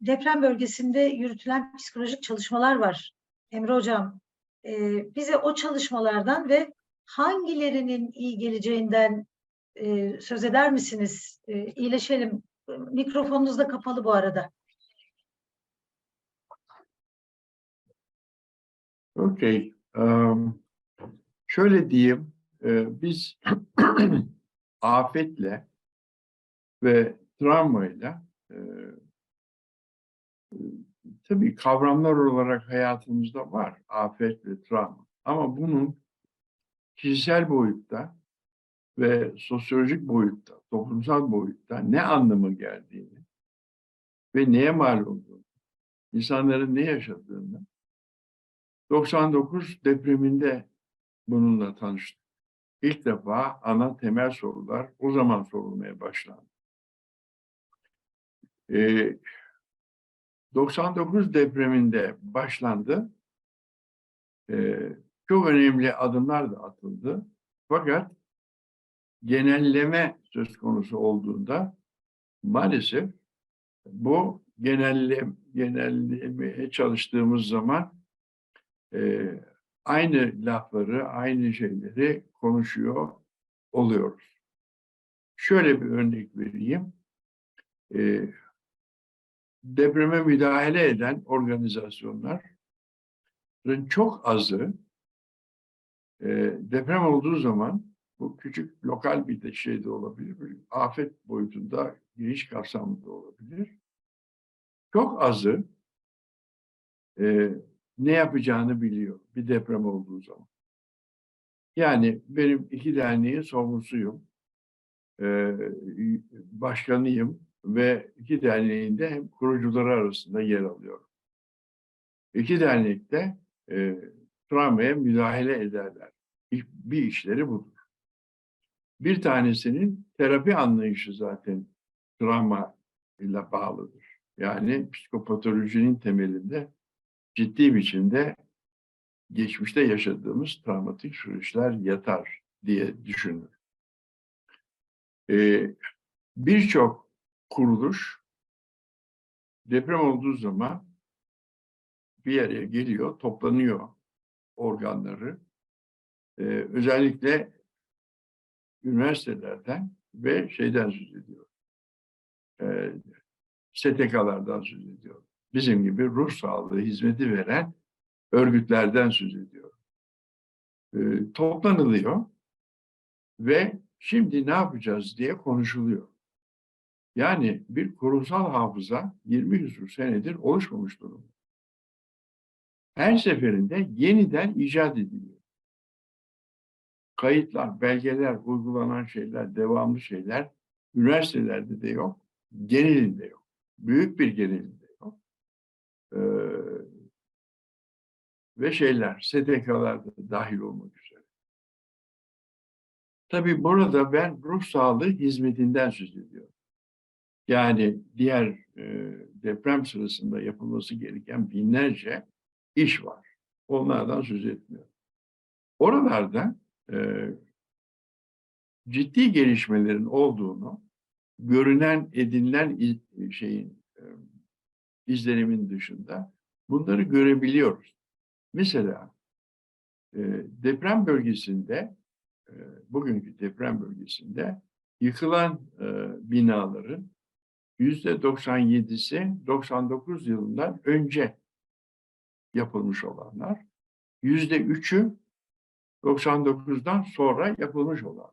deprem bölgesinde yürütülen psikolojik çalışmalar var. Emre Hocam, e, bize o çalışmalardan ve hangilerinin iyi geleceğinden e, söz eder misiniz? E, iyileşelim. Mikrofonunuz da kapalı bu arada. Okey. Um, şöyle diyeyim, e, biz afetle ve travmayla e, tabii kavramlar olarak hayatımızda var afet ve travma. Ama bunun kişisel boyutta ve sosyolojik boyutta, toplumsal boyutta ne anlamı geldiğini ve neye mal olduğunu, insanların ne yaşadığını 99 depreminde bununla tanıştık. İlk defa ana temel sorular o zaman sorulmaya başlandı. Ee, 99 depreminde başlandı. Ee, çok önemli adımlar da atıldı. Fakat genelleme söz konusu olduğunda maalesef bu genellem, genellemeye çalıştığımız zaman e, aynı lafları, aynı şeyleri konuşuyor oluyoruz. Şöyle bir örnek vereyim. E, depreme müdahale eden organizasyonların çok azı e, deprem olduğu zaman bu küçük lokal bir de şey de olabilir, bir afet boyutunda geniş kapsamlı olabilir. Çok azı e, ne yapacağını biliyor bir deprem olduğu zaman. Yani benim iki derneğin sorumlusuyum, e, başkanıyım ve iki derneğin de hem kurucuları arasında yer alıyorum. İki dernekte e, travmaya müdahale ederler. Bir işleri budur. Bir tanesinin terapi anlayışı zaten travma ile bağlıdır. Yani psikopatolojinin temelinde ciddi biçimde geçmişte yaşadığımız travmatik süreçler yatar diye düşünür. Ee, Birçok kuruluş deprem olduğu zaman bir yere geliyor, toplanıyor organları. Ee, özellikle üniversitelerden ve şeyden söz ediyor. Ee, STK'lardan söz ediyor bizim gibi ruh sağlığı hizmeti veren örgütlerden söz ediyor. E, toplanılıyor ve şimdi ne yapacağız diye konuşuluyor. Yani bir kurumsal hafıza 20 küsur senedir oluşmamış durumda. Her seferinde yeniden icat ediliyor. Kayıtlar, belgeler, uygulanan şeyler, devamlı şeyler üniversitelerde de yok, genelinde yok. Büyük bir genelinde ee, ve şeyler, STK'lar da dahil olmak üzere. Tabii burada ben ruh sağlığı hizmetinden söz ediyorum. Yani diğer e, deprem sırasında yapılması gereken binlerce iş var. Onlardan söz etmiyorum. Oralarda e, ciddi gelişmelerin olduğunu, görünen, edinilen şeyin e, izlenimin dışında bunları görebiliyoruz. Mesela deprem bölgesinde, bugünkü deprem bölgesinde yıkılan binaların yüzde 97'si 99 yılından önce yapılmış olanlar, yüzde 3'ü 99'dan sonra yapılmış olan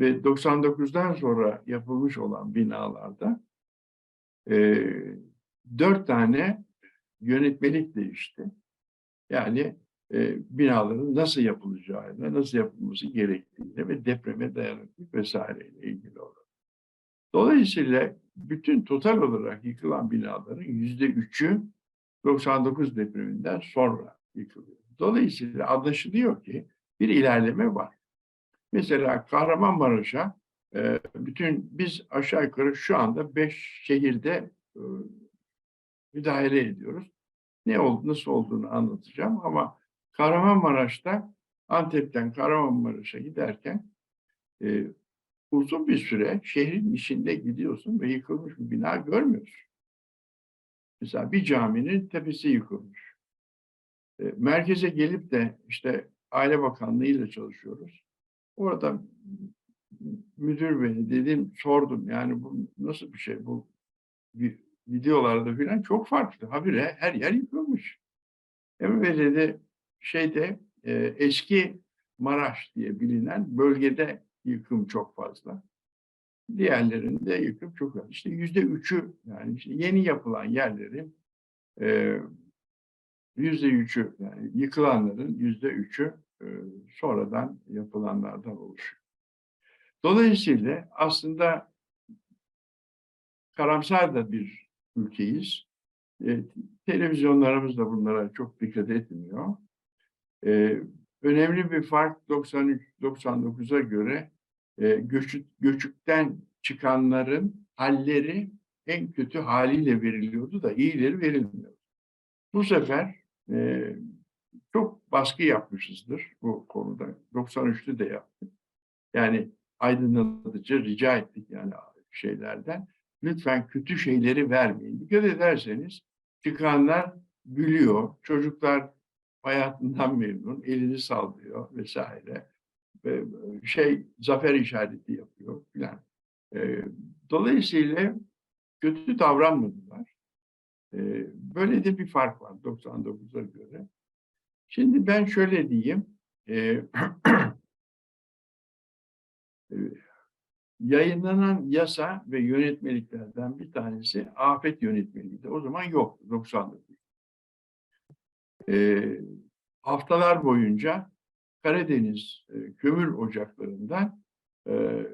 ve 99'dan sonra yapılmış olan binalarda e, dört tane yönetmelik değişti. Yani e, binaların nasıl yapılacağıyla, nasıl yapılması gerektiğiyle ve depreme dayanıklık vesaireyle ilgili olarak. Dolayısıyla bütün total olarak yıkılan binaların yüzde üçü 99 depreminden sonra yıkılıyor. Dolayısıyla anlaşılıyor ki bir ilerleme var. Mesela Kahramanmaraş'a e, bütün biz aşağı yukarı şu anda beş şehirde e, müdahale ediyoruz. Ne oldu, nasıl olduğunu anlatacağım ama Kahramanmaraş'ta Antep'ten Kahramanmaraş'a giderken e, uzun bir süre şehrin içinde gidiyorsun ve yıkılmış bir bina görmüyorsun. Mesela bir caminin tepesi yıkılmış. E, merkeze gelip de işte Aile Bakanlığı ile çalışıyoruz. Orada müdür beni dedim sordum yani bu nasıl bir şey bu vi- videolarda filan çok farklı. Habire her yer yıkılmış. Ve dedi şeyde e, eski Maraş diye bilinen bölgede yıkım çok fazla. Diğerlerinde yıkım çok az. İşte yüzde üçü yani işte yeni yapılan yerlerin e, yüzde üçü yani yıkılanların yüzde üçü e, sonradan yapılanlardan oluşuyor. Dolayısıyla aslında karamsar da bir ülkeyiz. E, televizyonlarımız da bunlara çok dikkat etmiyor. E, önemli bir fark 93-99'a göre e, göçü, göçükten çıkanların halleri en kötü haliyle veriliyordu da iyileri verilmiyordu. Bu sefer e, çok baskı yapmışızdır bu konuda. 93'te de yaptık. Yani aydınlatıcı rica ettik yani şeylerden. Lütfen kötü şeyleri vermeyin. Dikkat ederseniz çıkanlar gülüyor. Çocuklar hayatından memnun. Elini sallıyor vesaire. Ve şey zafer işareti yapıyor filan. E, dolayısıyla kötü davranmadılar. E, böyle de bir fark var 99'a göre. Şimdi ben şöyle diyeyim. E, e, yayınlanan yasa ve yönetmeliklerden bir tanesi afet yönetmeliğiydi. O zaman yoktu 99. E, haftalar boyunca Karadeniz e, kömür ocaklarından e,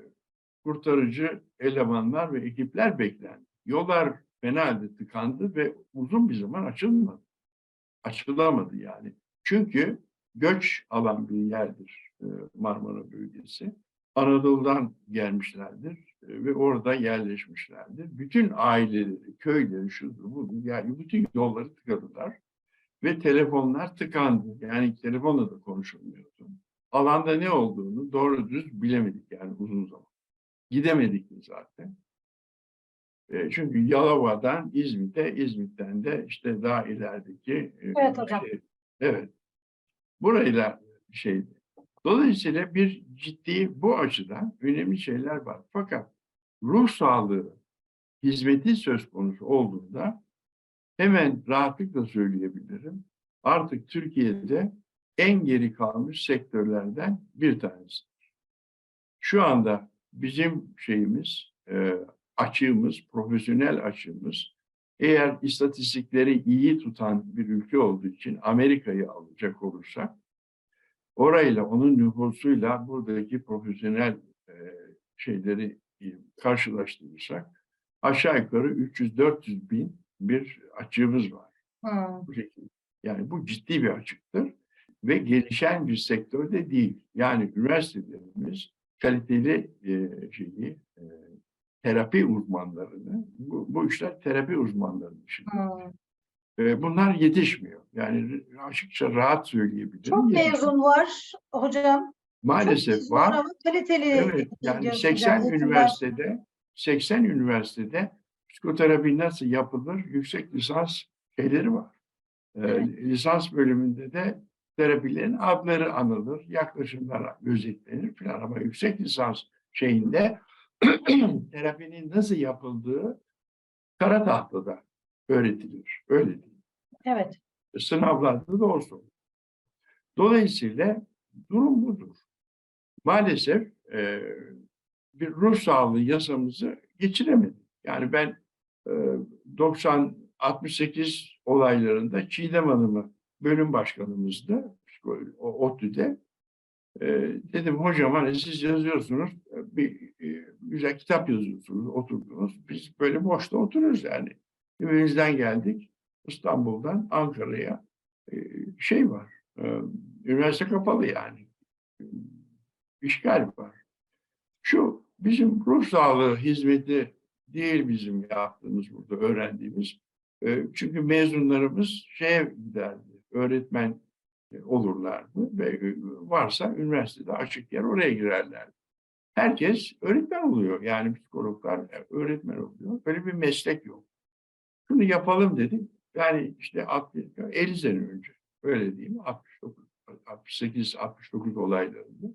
kurtarıcı elemanlar ve ekipler beklendi. Yollar fena halde tıkandı ve uzun bir zaman açılmadı. Açılamadı yani. Çünkü göç alan bir yerdir e, Marmara bölgesi. Anadolu'dan gelmişlerdir e, ve orada yerleşmişlerdir. Bütün aileleri, köyleri, şudur budur, yani bütün yolları tıkadılar. Ve telefonlar tıkandı. Yani telefonla da konuşulmuyordu. Alanda ne olduğunu doğru düz bilemedik yani uzun zaman. Gidemedik de zaten. E, çünkü Yalova'dan İzmit'e, İzmit'ten de işte daha ilerideki e, Evet hocam. şey- evet. Burayla şeydi. Dolayısıyla bir ciddi bu açıdan önemli şeyler var. Fakat ruh sağlığı hizmeti söz konusu olduğunda hemen rahatlıkla söyleyebilirim. Artık Türkiye'de en geri kalmış sektörlerden bir tanesi. Şu anda bizim şeyimiz, e, açığımız, profesyonel açığımız, eğer istatistikleri iyi tutan bir ülke olduğu için Amerika'yı alacak olursak, orayla, onun nüfusuyla buradaki profesyonel e, şeyleri e, karşılaştırırsak, aşağı yukarı 300-400 bin bir açığımız var. Hmm. Bu şekilde. Yani bu ciddi bir açıktır ve gelişen bir sektörde değil. Yani üniversitelerimiz kaliteli e, şeyi, e, terapi uzmanlarını, bu, bu işler terapi uzmanlarının işi. Hmm. E, bunlar yetişmiyor. Yani açıkça rahat söyleyebilirim. Çok mezun var hocam. Maalesef var. kaliteli Evet, yani diyorsunuz. 80 Yani eğitimler- üniversitede 80 üniversitede psikoterapi nasıl yapılır yüksek lisans şeyleri var. Ee, Evet. lisans bölümünde de terapilerin adları anılır, yaklaşımlar gözetlenir filan ama yüksek lisans şeyinde terapinin nasıl yapıldığı kara tahtada öğretilir. Öyle değil. Evet. Sınavlarda da olsun. Dolayısıyla durum budur. Maalesef e, bir ruh sağlığı yasamızı geçiremedik. Yani ben e, 90 68 olaylarında Çiğdem Hanım'ı bölüm başkanımızdı ODTÜ'de. E, dedim hocam hani siz yazıyorsunuz bir e, güzel kitap yazıyorsunuz oturdunuz. Biz böyle boşta oturuyoruz yani. Evimizden geldik İstanbul'dan Ankara'ya e, şey var. e, üniversite kapalı yani. İşgal var. Şu bizim ruh sağlığı hizmeti değil bizim yaptığımız burada öğrendiğimiz. E, Çünkü mezunlarımız şeye giderdi, öğretmen e, olurlardı ve e, varsa üniversitede açık yer oraya girerlerdi. Herkes öğretmen oluyor. Yani psikologlar e, öğretmen oluyor. Böyle bir meslek yok. Şunu yapalım dedik. Yani işte 60, 50 sene önce öyle diyeyim 69, 68, 69 olaylarında.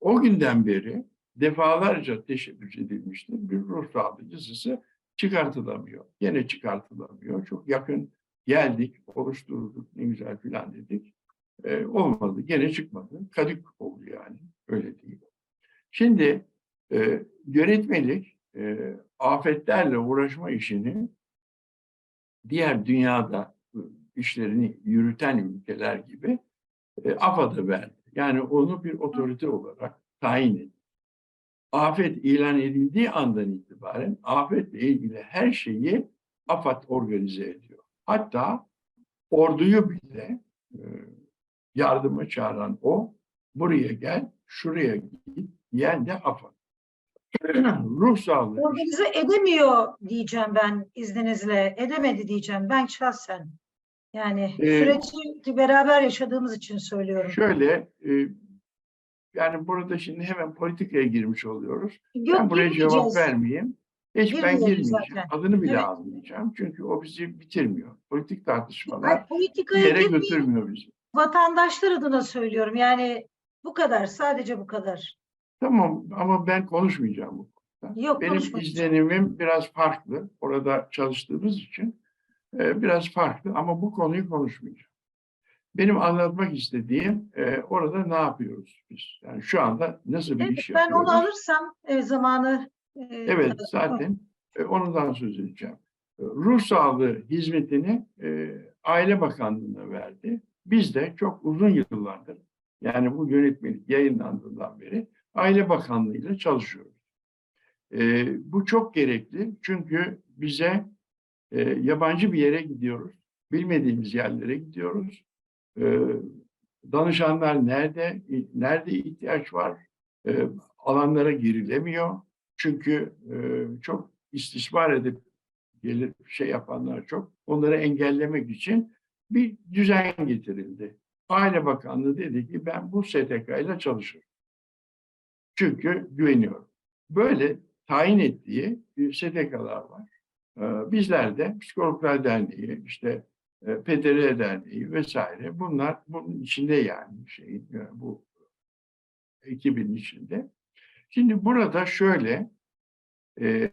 O günden beri defalarca teşebbüs edilmiştir. Bir ruh dizisi çıkartılamıyor. Yine çıkartılamıyor. Çok yakın geldik, oluşturduk, ne güzel filan dedik. Ee, olmadı, gene çıkmadı. Kadük oldu yani, öyle değil. Şimdi e, yönetmelik e, afetlerle uğraşma işini diğer dünyada e, işlerini yürüten ülkeler gibi e, AFAD'a verdi. Yani onu bir otorite olarak tayin etti. Afet ilan edildiği andan itibaren afetle ilgili her şeyi AFAD organize ediyor. Hatta orduyu bile e, yardıma çağıran o, buraya gel, şuraya git diyen de AFAD. Ruh sağlığı Organize edemiyor diyeceğim ben izninizle. Edemedi diyeceğim ben şahsen. Yani Ee, süreci beraber yaşadığımız için söylüyorum. Şöyle, e, yani burada şimdi hemen politikaya girmiş oluyoruz. Yok, ben buraya cevap vermeyeyim. Hiç ben girmeyeceğim. zaten. Adını bile Evet. almayacağım. Çünkü o bizi bitirmiyor. Politik tartışmalar Ay, politikaya yere götürmüyor bizi. Vatandaşlar adına söylüyorum. Yani bu kadar. Sadece bu kadar. Tamam ama ben konuşmayacağım bu konuda. Yok, Benim izlenimim biraz farklı. Orada çalıştığımız için e, biraz farklı ama bu konuyu konuşmayacağım. Benim anlatmak istediğim e, orada ne yapıyoruz biz? Yani şu anda nasıl bir Evet, iş ben yapıyoruz? onu alırsam e, zamanı e, Evet zaten e, ondan söz edeceğim. E, Ruh sağlığı hizmetini e, Aile Bakanlığı'na verdi. Biz de çok uzun yıllardır yani bu yönetmelik yayınlandığından beri Aile Bakanlığı ile çalışıyoruz. E, bu çok gerekli çünkü bize e, yabancı bir yere gidiyoruz. Bilmediğimiz yerlere gidiyoruz. E, danışanlar nerede, nerede ihtiyaç var? E, alanlara girilemiyor. Çünkü e, çok istismar edip gelip şey yapanlar çok. Onları engellemek için bir düzen getirildi. Aile Bakanlığı dedi ki ben bu STK ile çalışırım. Çünkü güveniyorum. Böyle tayin ettiği e, STK'lar var. E, bizler de Psikologlar Derneği, işte e, PDR Derneği vesaire bunlar bunun içinde yani şey e, bu ekibin içinde. Şimdi burada şöyle, e,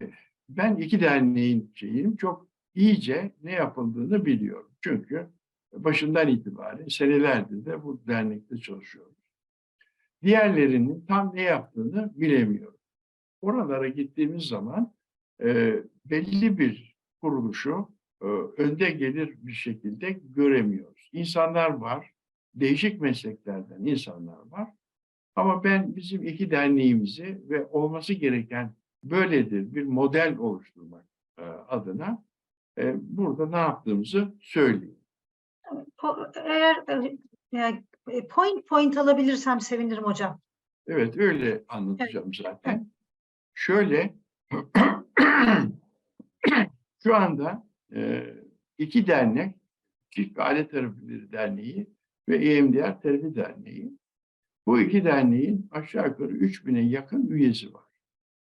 ben iki derneğin şeyim çok iyice ne yapıldığını biliyorum. Çünkü başından itibaren senelerdir de bu dernekte çalışıyorum. Diğerlerinin tam ne yaptığını bilemiyorum. Oralara gittiğimiz zaman e, belli bir kuruluşu önde gelir bir şekilde göremiyoruz. İnsanlar var, değişik mesleklerden insanlar var. Ama ben bizim iki derneğimizi ve olması gereken böyledir bir model oluşturmak e, adına e, burada ne yaptığımızı söyleyeyim. Eğer e, e, point point alabilirsem sevinirim hocam. Evet öyle anlatacağım zaten. Şöyle şu anda e, iki dernek Çift ve Aile Terapileri Derneği ve EMDR Terapi Derneği bu iki derneğin aşağı yukarı 3000'e yakın üyesi var.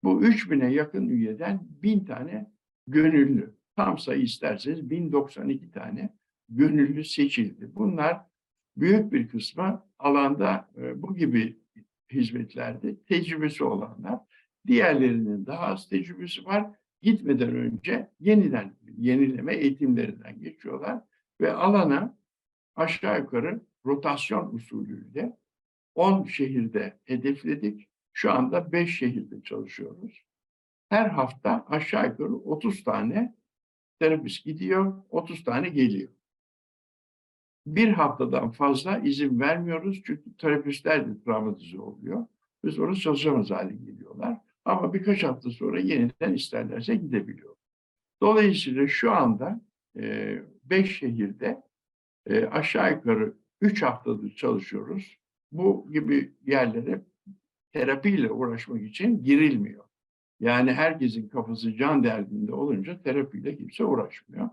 Bu 3000'e yakın üyeden 1000 tane gönüllü, tam sayı isterseniz 1092 tane gönüllü seçildi. Bunlar büyük bir kısmı alanda e, bu gibi hizmetlerde tecrübesi olanlar. Diğerlerinin daha az tecrübesi var. Gitmeden önce yeniden yenileme eğitimlerinden geçiyorlar ve alana aşağı yukarı rotasyon usulüyle 10 şehirde hedefledik. Şu anda 5 şehirde çalışıyoruz. Her hafta aşağı yukarı 30 tane terapist gidiyor, 30 tane geliyor. Bir haftadan fazla izin vermiyoruz çünkü terapistler de travmatize oluyor. Biz orada çalışamaz hale geliyorlar. Ama birkaç hafta sonra yeniden isterlerse gidebiliyor. Dolayısıyla şu anda 5 şehirde e, aşağı yukarı 3 haftadır çalışıyoruz. Bu gibi yerlere terapiyle uğraşmak için girilmiyor. Yani herkesin kafası can derdinde olunca terapiyle kimse uğraşmıyor.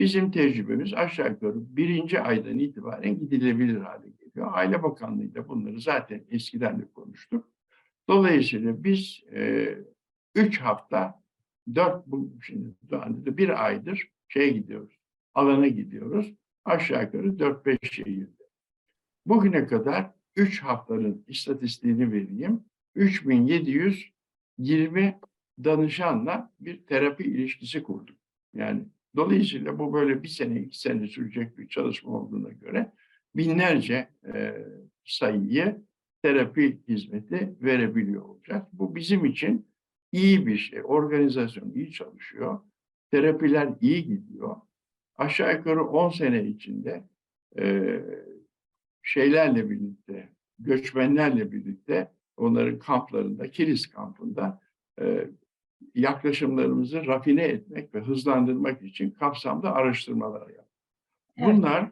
Bizim tecrübemiz aşağı yukarı birinci aydan itibaren gidilebilir hale geliyor. Aile Bakanlığı'yla bunları zaten eskiden de konuştuk. Dolayısıyla biz e, üç hafta dört, bu, şimdi bir aydır şeye gidiyoruz, alana gidiyoruz. Aşağı yukarı dört beş şehirde. Bugüne kadar üç haftanın istatistiğini vereyim. 3720 danışanla bir terapi ilişkisi kurduk. Yani dolayısıyla bu böyle bir sene, iki sene sürecek bir çalışma olduğuna göre binlerce e, sayıyı terapi hizmeti verebiliyor olacak. Bu bizim için iyi bir şey. Organizasyon iyi çalışıyor. Terapiler iyi gidiyor. Aşağı yukarı 10 sene içinde e, şeylerle birlikte, göçmenlerle birlikte onların kamplarında, Kilis kampında e, yaklaşımlarımızı rafine etmek ve hızlandırmak için kapsamda araştırmalar yaptık. Bunlar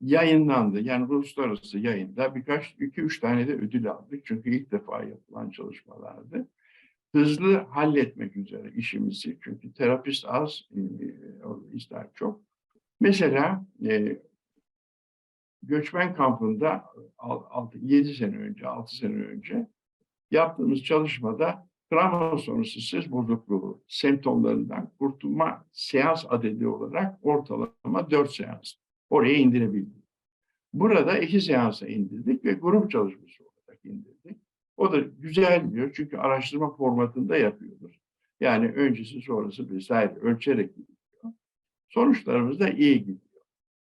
yayınlandı. Yani uluslararası yayında birkaç, iki üç tane de ödül aldık. Çünkü ilk defa yapılan çalışmalardı. Hızlı halletmek üzere işimizi. Çünkü terapist az, e, ister çok. Mesela e, göçmen kampında 7 sene önce, 6 sene önce yaptığımız çalışmada travma sonrası stres bozukluğu semptomlarından kurtulma seans adedi olarak ortalama 4 seans. Oraya indirebildik. Burada iki seansa indirdik ve grup çalışması olarak indirdik. O da güzel diyor çünkü araştırma formatında yapıyoruz. Yani öncesi sonrası vesaire ölçerek gidiyor. Sonuçlarımız da iyi gidiyor.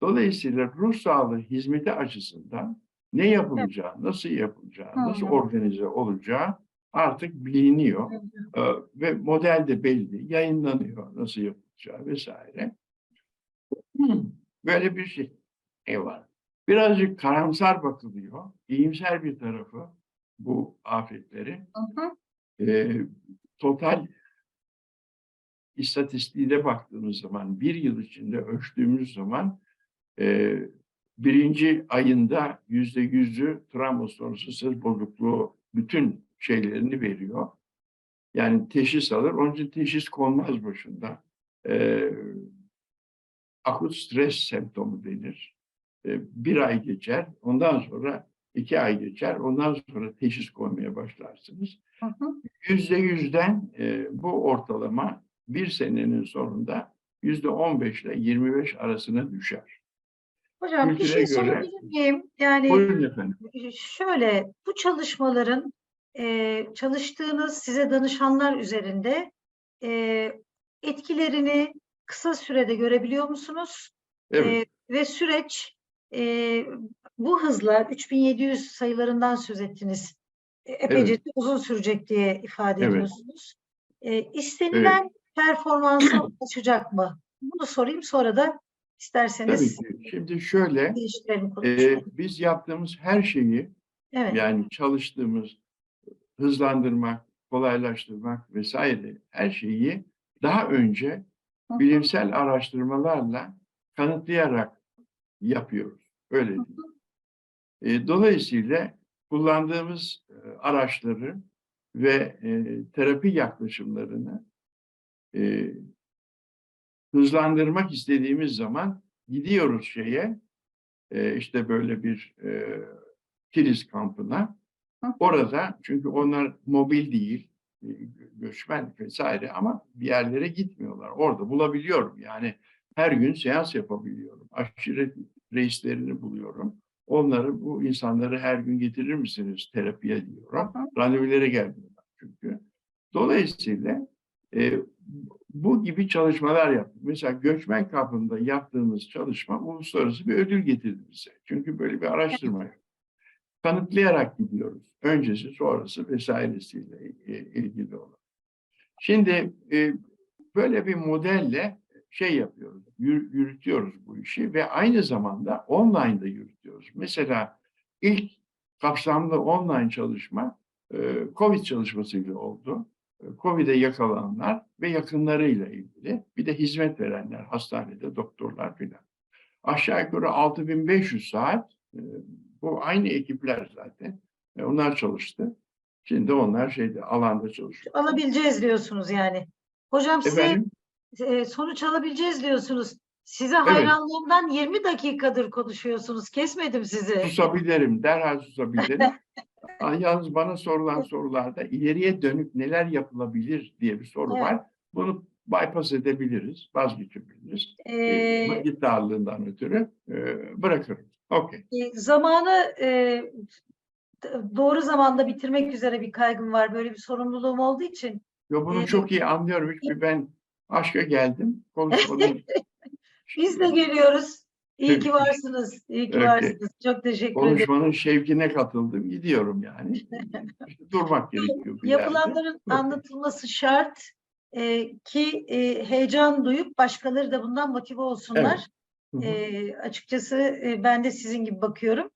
Dolayısıyla ruh sağlığı hizmeti açısından ne yapılacağı, nasıl yapılacağı, nasıl organize olacağı artık biliniyor. Ee, ve model de belli, yayınlanıyor nasıl yapılacağı vesaire. Böyle bir şey var. Birazcık karamsar bakılıyor. İyimser bir tarafı bu afetleri. Hı hı. Ee, total istatistiğine baktığımız zaman, bir yıl içinde ölçtüğümüz zaman e, birinci ayında yüzde yüzü travma sonrası stres bozukluğu bütün şeylerini veriyor. Yani teşhis alır. Onun için teşhis konmaz başında. Ee, akut stres semptomu denir. Ee, bir ay geçer. Ondan sonra iki ay geçer. Ondan sonra teşhis koymaya başlarsınız. Yüzde yüzden e, bu ortalama bir senenin sonunda yüzde on beş ile yirmi beş arasına düşer. Hocam bir Kültüre şey göre- sorabilir miyim? Yani Buyurun efendim. şöyle bu çalışmaların e, çalıştığınız size danışanlar üzerinde e, etkilerini kısa sürede görebiliyor musunuz? Evet. E, ve süreç e, bu hızla 3700 sayılarından söz ettiniz. E, epeyce Evet. uzun sürecek diye ifade Evet. ediyorsunuz. E, istenilen performansa ulaşacak mı? Bunu sorayım sonra da Tabii isterseniz ki. Şimdi şöyle, e, biz yaptığımız her şeyi Evet. yani çalıştığımız hızlandırmak, kolaylaştırmak vesaire her şeyi daha önce. Bilimsel araştırmalarla kanıtlayarak yapıyoruz. Öyle değil. E, dolayısıyla kullandığımız e, araçları ve e, terapi yaklaşımlarını e, hızlandırmak istediğimiz zaman gidiyoruz şeye e, işte böyle bir e, kilis kampına. Orada çünkü onlar mobil değil, göçmen vesaire ama bir yerlere gitmiyorlar. Orada bulabiliyorum yani her gün seans yapabiliyorum. Aşiret reislerini buluyorum. Onları bu insanları her gün getirir misiniz terapiye diyorum. Randevulara gelmiyorlar çünkü. Dolayısıyla e, bu gibi çalışmalar yaptık. Mesela göçmen kampında yaptığımız çalışma uluslararası bir ödül getirdi bize. Çünkü böyle bir araştırma. Kanıtlayarak gidiyoruz. Öncesi, sonrası vesairesiyle e, ilgili olan. Şimdi e, böyle bir modelle şey yapıyoruz, yür- yürütüyoruz bu işi ve aynı zamanda online'da yürütüyoruz. Mesela ilk kapsamlı online çalışma e, COVID çalışmasıyla oldu. E, COVID'e yakalananlar ve yakınlarıyla ilgili. Bir de hizmet verenler, hastanede doktorlar filan. Aşağı yukarı 6500 saat e, bu aynı ekipler zaten. E, onlar çalıştı. Şimdi onlar şeyde alanda çalışıyor. Alabileceğiz diyorsunuz yani. Hocam size Efendim? e, sonuç alabileceğiz diyorsunuz. Size hayranlığımdan 20 dakikadır konuşuyorsunuz. Kesmedim sizi. susabilirim, derhal susabilirim. Ah, Yalnız bana sorulan sorularda ileriye dönük neler yapılabilir diye bir soru Evet. var. bunu bypass edebiliriz, vazgeçebiliriz. Ee, E, vakit darlığından ötürü e, bırakırım. Okey. e, zamanı e, doğru zamanda bitirmek üzere bir kaygım var. Böyle bir sorumluluğum olduğu için. Yo, bunu Ee, çok iyi anlıyorum. Çünkü ben aşka geldim. Konuşmanın, Biz de geliyoruz. İyi ki varsınız. İyi ki Okey. varsınız. Çok teşekkür ederim. konuşmanın şevkine katıldım. Gidiyorum yani. İşte durmak gerekiyor. yerde. Yapılanların Okey. anlatılması şart e, ki e, heyecan duyup başkaları da bundan motive olsunlar. Hı hı. E, açıkçası e, ben de sizin gibi bakıyorum.